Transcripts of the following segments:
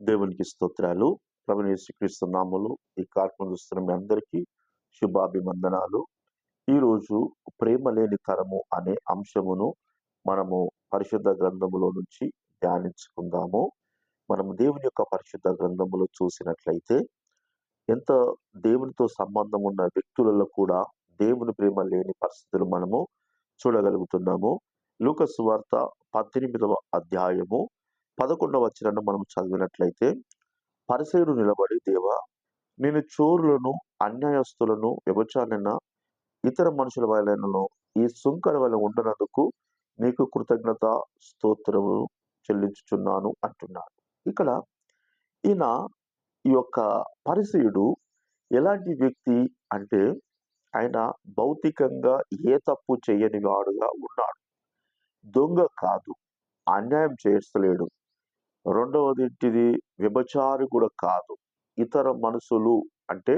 దేవునికి స్తోత్రాలు. ప్రవీణ శ్రీకృష్ణ నామములు ఈ కార్యక్రమం చూస్తున్న మీ అందరికీ శుభాభివందనాలు. ఈరోజు ప్రేమ లేని తరము అనే అంశమును మనము పరిశుద్ధ గ్రంథములో నుంచి ధ్యానించుకుందాము. మనం దేవుని యొక్క పరిశుద్ధ గ్రంథములో చూసినట్లయితే ఎంత దేవునితో సంబంధం ఉన్న వ్యక్తులలో కూడా దేవుని ప్రేమ లేని పరిస్థితులు మనము చూడగలుగుతున్నాము. లూకస్ వార్త పద్దెనిమిదవ అధ్యాయము పదకొండవ వచ్చినట్టు మనం చదివినట్లయితే పరిసేడు నిలబడి దేవా నేను చోరులను అన్యాయస్తులను వ్యభచారణ ఇతర మనుషుల వలనను ఈ సుంకర వల్ల ఉండనందుకు నీకు కృతజ్ఞత స్తోత్రము చెల్లించుచున్నాను అంటున్నాడు. ఇక్కడ ఈయన ఈ యొక్క పరిసయుడు ఎలాంటి వ్యక్తి అంటే ఆయన భౌతికంగా ఏ తప్పు చేయని వాడుగా ఉన్నాడు. దొంగ కాదు అన్యాయం చేస్తలేడు. రెండవది ఏంటిది వ్యభచారి కూడా కాదు. ఇతర మనుషులు అంటే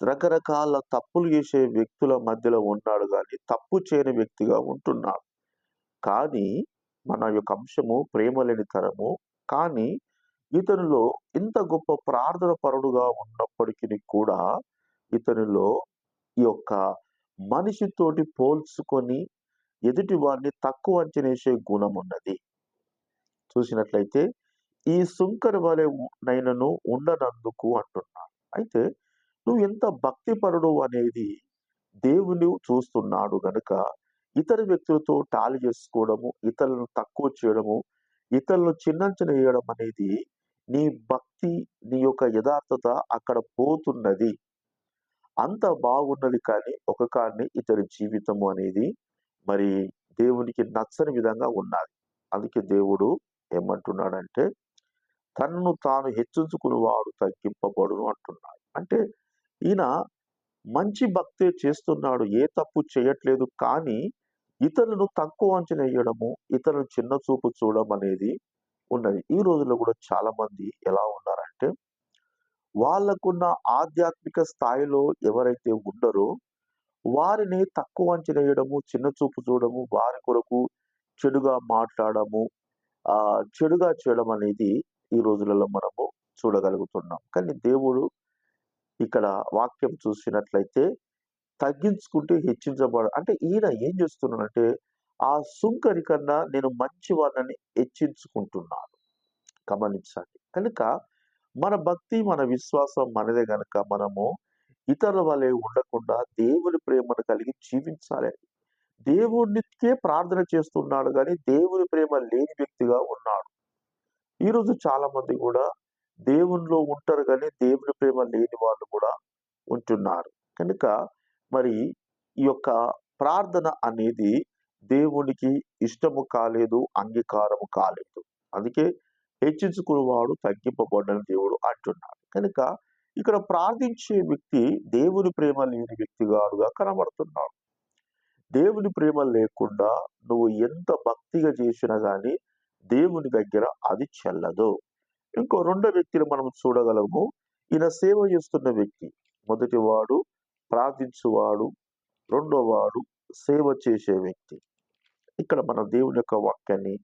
రకరకాల తప్పులు చేసే వ్యక్తుల మధ్యలో ఉన్నాడు కానీ తప్పు చేయని వ్యక్తిగా ఉంటున్నాడు. కానీ మన యొక్క అంశము ప్రేమ లేని తరము. కానీ ఇతనిలో ఇంత గొప్ప ప్రార్థన పరుడుగా ఉన్నప్పటికీ కూడా ఇతనిలో ఈ యొక్క మనిషితోటి పోల్చుకొని ఎదుటి వారిని తక్కువ అంచనేసే గుణం ఉన్నది. చూసినట్లయితే ఈ సుంకర వలె నైనను ఉండనందుకు అంటున్నాడు. అయితే నువ్వు ఎంత భక్తిపరుడు అనేది దేవుని చూస్తున్నాడు గనుక ఇతర వ్యక్తులతో టాలి చేసుకోవడము ఇతరులను తక్కువ చేయడము ఇతరులను చిన్నంచన వేయడం అనేది నీ భక్తి నీ యొక్క యథార్థత అక్కడ పోతున్నది. అంత బాగున్నది కానీ ఒక కారణి ఇతని జీవితము అనేది మరి దేవునికి నచ్చని విధంగా ఉన్నది అందుకే దేవుడు ఏమంటున్నాడంటే తనను తాను హెచ్చించుకుని వాడు తగ్గింపబడును అంటున్నాడు. అంటే ఈయన మంచి భక్తే చేస్తున్నాడు ఏ తప్పు చేయట్లేదు కానీ ఇతరులను తక్కువ అంచనా వేయడము ఇతరులను చిన్న చూపు చూడడం అనేది ఉన్నది. ఈ రోజుల్లో కూడా చాలా మంది ఎలా ఉన్నారంటే వాళ్ళకున్న ఆధ్యాత్మిక స్థాయిలో ఎవరైతే ఉండరో వారిని తక్కువ అంచనా వేయడము చిన్న చూపు చూడడము వారి కొరకు చెడుగా మాట్లాడము ఆ చెడుగా చేయడం అనేది ఈ రోజులలో మనము చూడగలుగుతున్నాం. కానీ దేవుడు ఇక్కడ వాక్యం చూసినట్లయితే తగ్గించుకుంటే హెచ్చించబడ అంటే ఈయన ఏం చేస్తున్నాడంటే ఆ సుంకరి కన్నా నేను మంచి వాళ్ళని హెచ్చించుకుంటున్నాను. గమనించండి. కనుక మన భక్తి మన విశ్వాసం మనదే కనుక మనము ఇతరుల వలె ఉండకుండా దేవుని ప్రేమను కలిగి జీవించాలి. దేవునికే ప్రార్థన చేస్తున్నాడు కానీ దేవుని ప్రేమ లేని వ్యక్తిగా ఉన్నాడు. ఈరోజు చాలా మంది కూడా దేవునిలో ఉంటారు కానీ దేవుని ప్రేమ లేని వాళ్ళు కూడా ఉంటున్నారు. కనుక మరి ఈ యొక్క ప్రార్థన అనేది దేవునికి ఇష్టము కాలేదు అంగీకారము కాలేదు. అందుకే హెచ్చించుకునేవాడు తగ్గింపబడ్డని దేవుడు అంటున్నాడు. కనుక ఇక్కడ ప్రార్థించే వ్యక్తి దేవుని ప్రేమ లేని వ్యక్తిగాడుగా కనబడుతున్నాడు. దేవుని ప్రేమ లేకుండా నువ్వు ఎంత భక్తిగా చేసినా కానీ దేవుని దగ్గర అది చెల్లదు. ఇంకో రెండో వ్యక్తిని మనం చూడగలము. ఈయన సేవ చేస్తున్న వ్యక్తి. మొదటివాడు ప్రార్థించువాడు రెండో వాడు సేవ చేసే వ్యక్తి. ఇక్కడ మన దేవుని యొక్క వాక్యాన్ని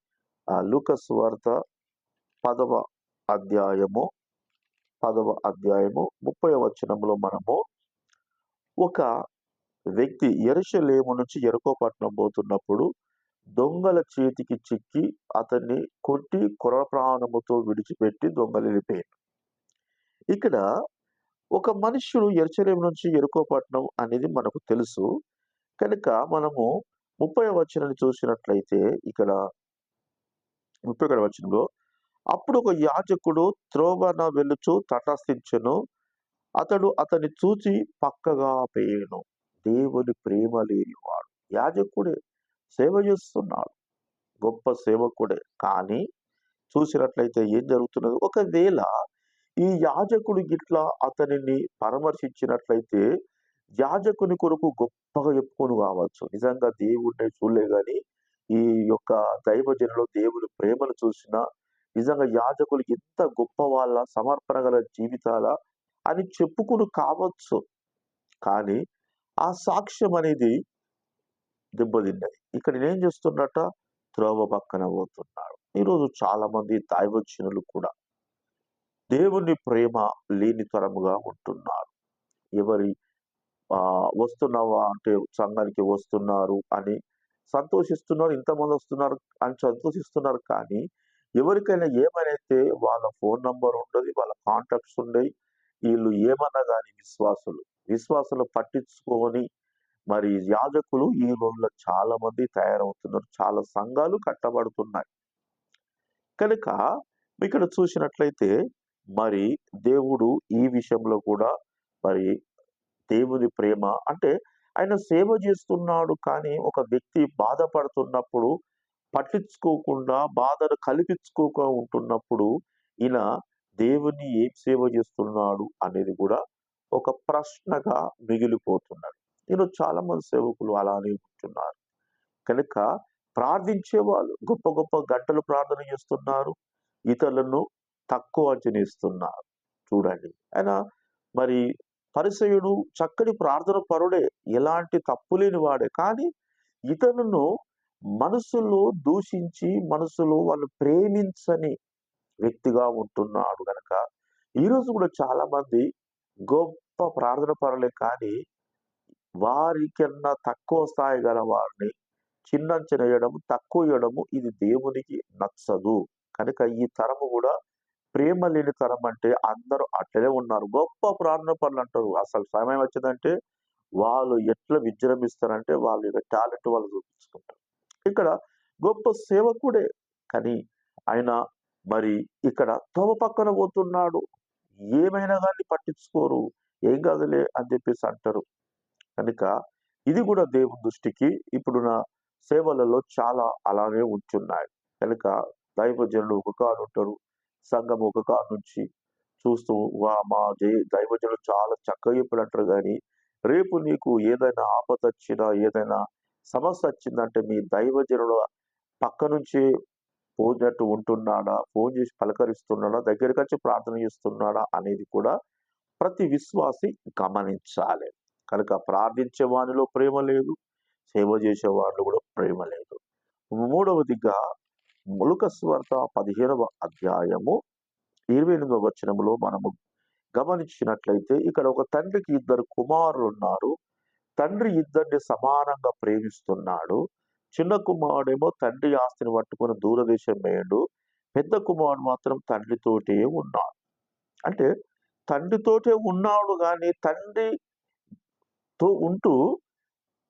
ఆ లూకస్ వార్త పదవ అధ్యాయము పదవ అధ్యాయము ముప్పై వచనంలో మనము ఒక వ్యక్తి ఎరుషలేము నుంచి ఎరుకోపట్నం పోతున్నప్పుడు దొంగల చేతికి చిక్కి అతన్ని కొట్టి కొర ప్రాణముతో విడిచిపెట్టి దొంగలు వెళ్ళిపోయాడు ఇక్కడ ఒక మనుష్యుడు ఎరుచలేము నుంచి ఎరుకోపట్నం అనేది మనకు తెలుసు. కనుక మనము ముప్పై వచ్చినని చూసినట్లయితే ఇక్కడ ముప్పై ఒకటి వచనంలో అప్పుడు ఒక యాజకుడు త్రోవన వెలుచు తటస్థించను. అతడు అతన్ని చూచి పక్కగా పేయను. దేవుని ప్రేమ లేనివాడు. యాజకుడే సేవ చేస్తున్నాడు. గొప్ప సేవకుడే. కానీ చూసినట్లయితే ఏం జరుగుతున్నది? ఒకవేళ ఈ యాజకుడు గిట్లా అతనిని పరామర్శించినట్లయితే యాజకుని కొరకు గొప్పగా చెప్పుకొని కావచ్చు నిజంగా దేవుడిని చూడలే కానీ ఈ యొక్క దైవజనులు దేవుని ప్రేమను చూసిన నిజంగా యాజకులు ఎంత గొప్ప వాళ్ళ సమర్పణ గల జీవితాల అని చెప్పుకుని కావచ్చు. కానీ ఆ సాక్ష్యం అనేది దెబ్బతిన్నది ఇక్కడ నేనేం చేస్తున్నట్ట త్రోవ పక్కన పోతున్నాడు ఈరోజు చాలా మంది కూడా దేవుని ప్రేమ లేని తరముగా ఉంటున్నారు. ఎవరి వస్తున్నావా అంటే సంఘానికి వస్తున్నారు అని సంతోషిస్తున్నారు. ఇంతమంది వస్తున్నారు అని సంతోషిస్తున్నారు కానీ, ఎవరికైనా ఏమైతే వాళ్ళ ఫోన్ నంబర్ ఉండదు. వాళ్ళ కాంటాక్ట్స్ ఉండయి. వీళ్ళు ఏమన్నా కానీ విశ్వాసులు. విశ్వాసులు పట్టించుకోని మరి యాజకులు ఈ రోజుల్లో చాలా మంది తయారవుతున్నారు. చాలా సంఘాలు కట్టబడుతున్నాయి. కనుక ఇక్కడ చూసినట్లయితే మరి దేవుడు ఈ విషయంలో కూడా మరి దేవుని ప్రేమ అంటే ఆయన సేవ చేస్తున్నాడు కానీ ఒక వ్యక్తి బాధపడుతున్నప్పుడు పట్టించుకోకుండా బాధను కల్పించుకోక ఉంటున్నప్పుడు ఈయన దేవుని ఏం సేవ చేస్తున్నాడు అనేది కూడా ఒక ప్రశ్నగా మిగిలిపోతున్నది. ఈరోజు చాలా మంది సేవకులు అలానే ఉంటున్నారు. కనుక ప్రార్థించే వాళ్ళు గొప్ప గొప్ప గంటలు ప్రార్థన చేస్తున్నారు. ఇతరులను తక్కువ అంచనేస్తున్నారు. చూడండి. ఆయన మరి పరిసయుడు చక్కటి ప్రార్థన పరుడే. ఎలాంటి తప్పు లేని వాడే. కానీ ఇతరులను మనసులో దూషించి, మనసులో వాళ్ళు ప్రేమించని వ్యక్తిగా ఉంటున్నాడు కనుక ఈరోజు కూడా చాలా మంది గొప్ప ప్రార్థన పరులే కానీ, వారికన్నా తక్కువ స్థాయి గల వారిని చిన్నంచనేయడము, తక్కువెయ్యడము ఇది దేవునికి నచ్చదు. కనుక ఈ తరము కూడా ప్రేమ లేని తరం అంటే అందరూ అట్లనే ఉన్నారు. గొప్ప ప్రార్థన అంటారు అసలు సమయం వచ్చిందంటే వాళ్ళు ఎట్లా విజృంభిస్తారంటే వాళ్ళ యొక్క టాలెంట్ వాళ్ళు చూపించుకుంటారు. ఇక్కడ గొప్ప సేవకుడే. కానీ ఆయన మరి ఇక్కడ తోవ పక్కన పోతున్నాడు. ఏమైనా కానీ పట్టించుకోరు. ఏం కాదులే అని చెప్పేసి అంటారు. కనుక ఇది కూడా దేవుని దృష్టికి ఇప్పుడున్న సేవలలో చాలా అలానే ఉంటున్నాయి. కనుక దైవజనులు ఒక కాడు ఉంటారు. సంఘం ఒక కాడు నుంచి చూస్తూ వా మా జే దైవజనులు చాలా చక్కగా చెప్పినట్టు కానీ రేపు నీకు ఏదైనా ఆపద వచ్చినా ఏదైనా సమస్య వచ్చిందంటే మీ దైవజనుల పక్క నుంచి పోయినట్టు ఉంటున్నాడా? ఫోన్ చేసి పలకరిస్తున్నాడా? దగ్గరికి వచ్చి ప్రార్థన చేస్తున్నాడా? అనేది కూడా ప్రతి విశ్వాసి గమనించాలి. కనుక ప్రార్థించే వానిలో ప్రేమ లేదు. సేవ చేసే వాళ్ళు కూడా ప్రేమ లేదు. మూడవదిగా ములుక సువార్త 15వ అధ్యాయము 28వ వచనంలో మనము గమనించినట్లయితే ఇక్కడ ఒక తండ్రికి ఇద్దరు కుమారులు ఉన్నారు తండ్రి ఇద్దరిని సమానంగా ప్రేమిస్తున్నాడు. చిన్న కుమారుడేమో తండ్రి ఆస్తిని పట్టుకుని దూరదేశం వేయడు పెద్ద కుమారుడు మాత్రం తండ్రితోటే ఉన్నాడు. అంటే తండ్రితోటే ఉన్నాడు కానీ తండ్రితో ఉంటూ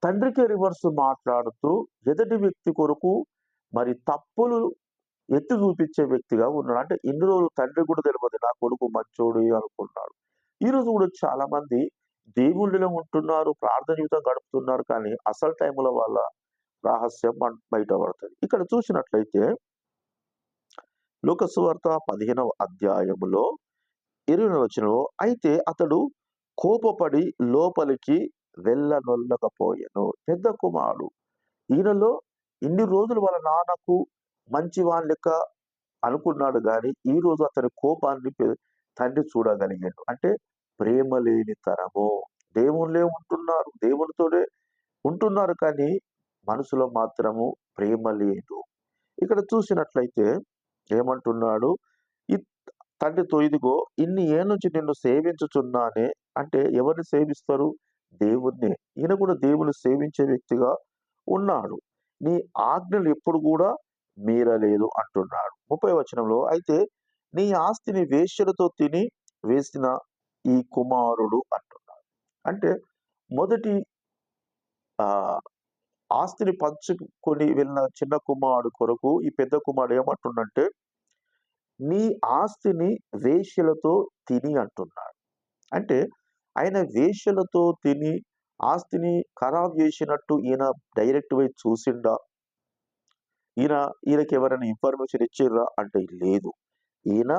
తండ్రికి రివర్స్ మాట్లాడుతూ ఎదుటి వ్యక్తి కొరకు మరి తప్పులు ఎత్తి చూపించే వ్యక్తిగా ఉన్నాడు. అంటే ఇన్ని రోజులు తండ్రి కూడా తెలియదు నా కొడుకు మంచోడు అనుకున్నాడు. ఈరోజు కూడా చాలా మంది దేవుళ్ళలో ఉంటున్నారు. ప్రార్థన జీవితం గడుపుతున్నారు. కానీ అసలు టైంలో వాళ్ళ రహస్యం బయటపడుతుంది ఇక్కడ చూసినట్లయితే లోకసువార్త పదిహేనవ అధ్యాయములో 20వ వచనంలో అయితే అతడు కోపపడి లోపలికి వెళ్ళనొల్లకపోయాను పెద్ద కుమారుడు ఈయనలో ఇన్ని రోజులు వాళ్ళ నాన్నకు మంచివాని లెక్క అనుకున్నాడు ఈ ఈరోజు అతని కోపాన్ని తండ్రి చూడగలిగాడు. అంటే ప్రేమ లేని తరము. దేవుళ్ళే ఉంటున్నారు. దేవునితోనే ఉంటున్నారు కానీ మనసులో మాత్రము ప్రేమ లేదు. ఇక్కడ చూసినట్లయితే ఏమంటున్నాడు? ఇ తండ్రితో ఇదిగో ఇన్ని ఏళ్ళ నుంచి నిన్ను సేవించుచున్నానే అంటే ఎవరిని సేవిస్తారు? దేవుణ్ణి ఈయన కూడా దేవుని సేవించే వ్యక్తిగా ఉన్నాడు. నీ ఆజ్ఞలు ఎప్పుడు కూడా మీరలేదు అంటున్నాడు. 30వ వచనంలో అయితే నీ ఆస్తిని వేశ్యలతో తిని వేసిన ఈ కుమారుడు అంటున్నాడు. అంటే మొదటి ఆస్తిని పంచుకొని వెళ్ళిన చిన్న కుమారుడు కొరకు ఈ పెద్ద కుమారుడు ఏమంటుండంటే, నీ ఆస్తిని వేశ్యలతో తిని అంటున్నాడు. అంటే ఆయన వేశ్యలతో తిని ఆస్తిని ఖరాబ్ చేసినట్టు ఈయన డైరెక్ట్ పోయి చూసిండా? ఈయన ఈయనకి ఎవరైనా ఇన్ఫర్మేషన్ ఇచ్చిర్రా? అంటే లేదు. ఈయన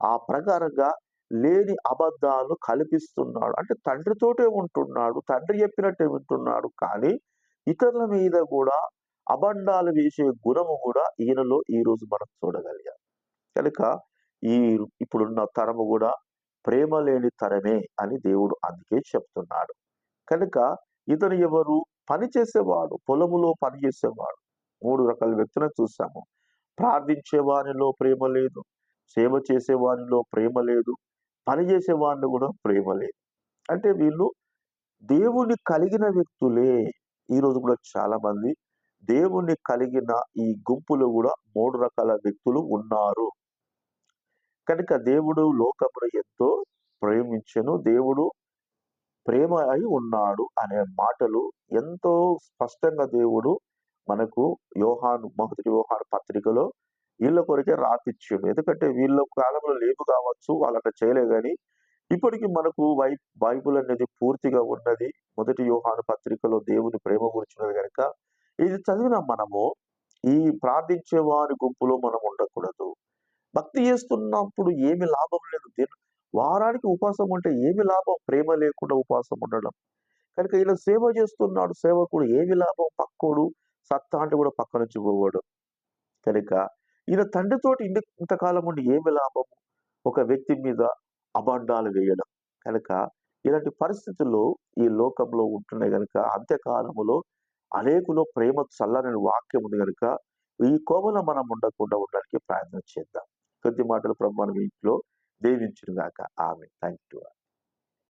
ఆ ప్రకారంగా లేని అబద్ధాలు కల్పిస్తున్నాడు. అంటే తండ్రితోటే ఉంటున్నాడు. తండ్రి చెప్పినట్టే వింటున్నాడు. కానీ ఇతరుల మీద కూడా అబండాలు వేసే గుణము కూడా ఈయనలో ఈరోజు మనం చూడగలిగాం. కనుక ఈ ఇప్పుడున్న తరము కూడా ప్రేమ లేని తరమే అని దేవుడు అందుకే చెప్తున్నాడు. కనుక ఇతను ఎవరు? పని చేసేవాడు. పొలములో పని చేసేవాడు. 3 రకాల వ్యక్తులను చూసాము. ప్రార్థించేవానిలో ప్రేమ లేదు. సేవ చేసేవానిలో ప్రేమ లేదు పని చేసే కూడా ప్రేమ లేదు అంటే వీళ్ళు దేవుని కలిగిన వ్యక్తులే ఈరోజు కూడా చాలా మంది దేవుని కలిగిన ఈ గుంపులో కూడా మూడు రకాల వ్యక్తులు ఉన్నారు. కనుక దేవుడు లోకమును ఎంతో ప్రేమించను దేవుడు ప్రేమ అయి ఉన్నాడు అనే మాటలు ఎంతో స్పష్టంగా దేవుడు మనకు యోహాను మొదటి యోహాను పత్రికలో వీళ్ళ కొరకే రాతిచ్చాడు. ఎందుకంటే వీళ్ళ కాలంలో లేవు కావచ్చు వాళ్ళట చేయలే కానీ ఇప్పటికి మనకు వై బైబుల్ అనేది పూర్తిగా ఉన్నది. మొదటి యోహాను పత్రికలో దేవుని ప్రేమ గురించినది కనుక ఇది చదివిన మనము ఈ ప్రార్థించే వారి గుంపులో మనం ఉండకూడదు. భక్తి చేస్తున్నప్పుడు ఏమి లాభం లేదు. దీని వారానికి ఉపవాసం ఉంటే ఏమి లాభం? ప్రేమ లేకుండా ఉపవాసం ఉండడం. కనుక ఇలా సేవ చేస్తున్నాడు. సేవకుడు ఏమి లాభం? పక్కోడు. సత్తా అంటే కూడా పక్క నుంచి పోవాడు. కనుక ఈయన తండ్రితోటి ఇంత ఇంతకాలం ఉండి ఏమి లాభం ఒక వ్యక్తి మీద అబండాలు వేయడం. కనుక ఇలాంటి పరిస్థితులు ఈ లోకంలో ఉంటున్నాయి కనుక అంత్యకాలములో అనేకులో ప్రేమ చల్లని వాక్యం ఉంది కనుక ఈ కోవలో మనం ఉండకుండా ఉండడానికి ప్రయత్నం చేద్దాం. కొద్ది మాటలు ప్రభు మనం ఇంట్లో దీవించిన ఆమె థ్యాంక్ యూ